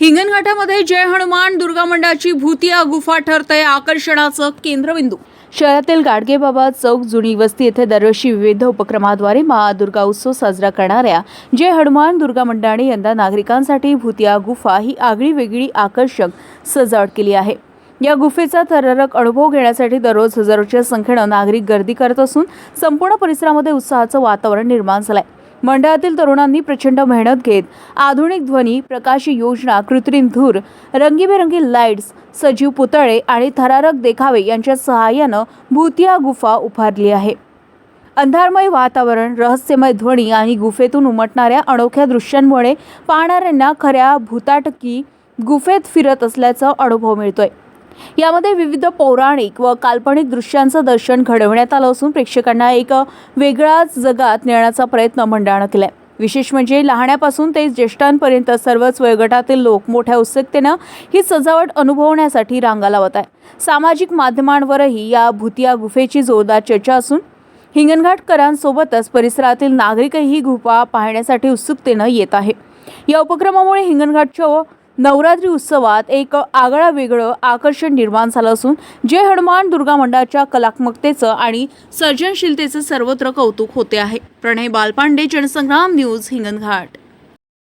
हिंगणघाटामध्ये जय हनुमान दुर्गा मंडळाची भूतिया गुफा ठरतंय आकर्षणाचं केंद्रबिंदू. शहरातील गाडगेबाबा चौक जुनी वस्ती येथे दरवर्षी विविध उपक्रमाद्वारे महादुर्गा उत्सव साजरा करणाऱ्या जय हनुमान दुर्गा मंडळाने यंदा नागरिकांसाठी भूतिया गुफा ही आगळी वेगळी आकर्षक सजावट केली आहे. या गुफेचा थरारक अनुभव घेण्यासाठी दररोज हजारोच्या संख्येनं नागरिक गर्दी करत असून संपूर्ण परिसरामध्ये उत्साहाचं वातावरण निर्माण झालं आहे मंडळातील तरुणांनी प्रचंड मेहनत घेत आधुनिक ध्वनी प्रकाश योजना कृत्रिम धूर रंगीबेरंगी लाईट्स सजीव पुतळे आणि थरारक देखावे यांच्या सहाय्यानं भूतिया गुफा उभारली आहे. अंधारमय वातावरण रहस्यमय ध्वनी आणि गुफेतून उमटणाऱ्या अनोख्या दृश्यांमुळे पाहणाऱ्यांना खऱ्या भूताटकी गुफेत फिरत असल्याचा अनुभव मिळतोय. यामध्ये विविध पौराणिक व काल्पनिक दृश्यांचं दर्शन घडवण्यात आलं असून प्रेक्षकांना एक वेगळ्याच जगात नेण्याचा प्रयत्न मंडळानं केलाय. विशेष म्हणजे लहाण्यापासून ते ज्येष्ठांपर्यंत सर्वच वयोगटातील लोक मोठ्या उत्सुकतेनं ही सजावट अनुभवण्यासाठी रांगा लावत आहे सामाजिक माध्यमांवरही या भूतिया गुफेची जोरदार चर्चा असून हिंगणघाटकरांसोबतच परिसरातील नागरिकही गुफा पाहण्यासाठी उत्सुकतेनं येत आहे. या उपक्रमामुळे हिंगणघाटच्या नवरात्री उत्सवात एक आगळा वेगळं आकर्षण निर्माण झालं असून जय हनुमान दुर्गा मंडळाच्या कलात्मकतेचं आणि सर्जनशीलतेचं सर्वत्र कौतुक होते आहे. प्रणय बालपांडे जनसंग्राम न्यूज हिंगणघाट.